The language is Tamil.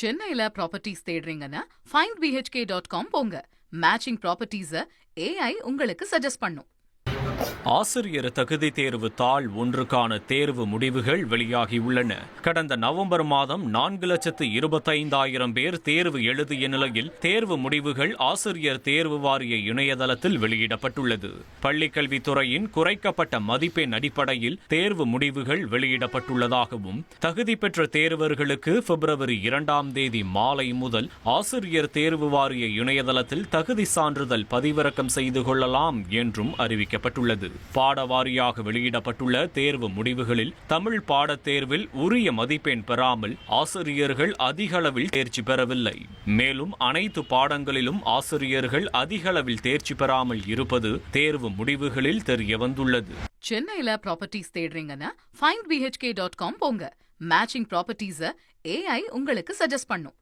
சென்னையில ப்ராப்பர்ட்டிஸ் தேடுறீங்கன்னா ஃபைண்ட் பிஹெச்கே டாட் காம் போங்க மேட்சிங் ப்ராப்பர்ட்டிஸ ஏஐ உங்களுக்கு சஜஸ்ட் பண்ணும். ஆசிரியர் தகுதி தேர்வு தாள் ஒன்றுக்கான தேர்வு முடிவுகள் வெளியாகியுள்ளன. கடந்த நவம்பர் மாதம் நான்கு லட்சத்து இருபத்தைந்தாயிரம் பேர் தேர்வு எழுதிய நிலையில் தேர்வு முடிவுகள் ஆசிரியர் தேர்வு வாரிய இணையதளத்தில் வெளியிடப்பட்டுள்ளது. பள்ளிக்கல்வித்துறையின் குறைக்கப்பட்ட மதிப்பெண் அடிப்படையில் தேர்வு முடிவுகள் வெளியிடப்பட்டுள்ளதாகவும் தகுதி பெற்ற தேர்வர்களுக்கு பிப்ரவரி இரண்டாம் தேதி மாலை முதல் ஆசிரியர் தேர்வு வாரிய இணையதளத்தில் தகுதி சான்றிதழ் பதிவிறக்கம் செய்து கொள்ளலாம் என்றும் அறிவிக்கப்பட்டுள்ளது. பாடவாரியாக வெளியிடப்பட்டுள்ள தேர்வு முடிவுகளில் தமிழ் பாடத் தேர்வில் உரிய மதிப்பெண் பெறாமல் ஆசிரியர்கள் அதிக அளவில் தேர்ச்சி பெறவில்லை. மேலும் அனைத்து பாடங்களிலும் ஆசிரியர்கள் அதிக அளவில் தேர்ச்சி பெறாமல் இருப்பது தேர்வு முடிவுகளில் தெரிய வந்துள்ளது. சென்னையில ப்ராப்பர்ட்டிஸ் தேடுறீங்கன்னா ஃபைண்ட் பிஹெச்கே டாட் காம் போங்க மேட்சிங் ப்ராப்பர்ட்டிஸை ஏஐ உங்களுக்கு சஜஸ்ட் பண்ணும்.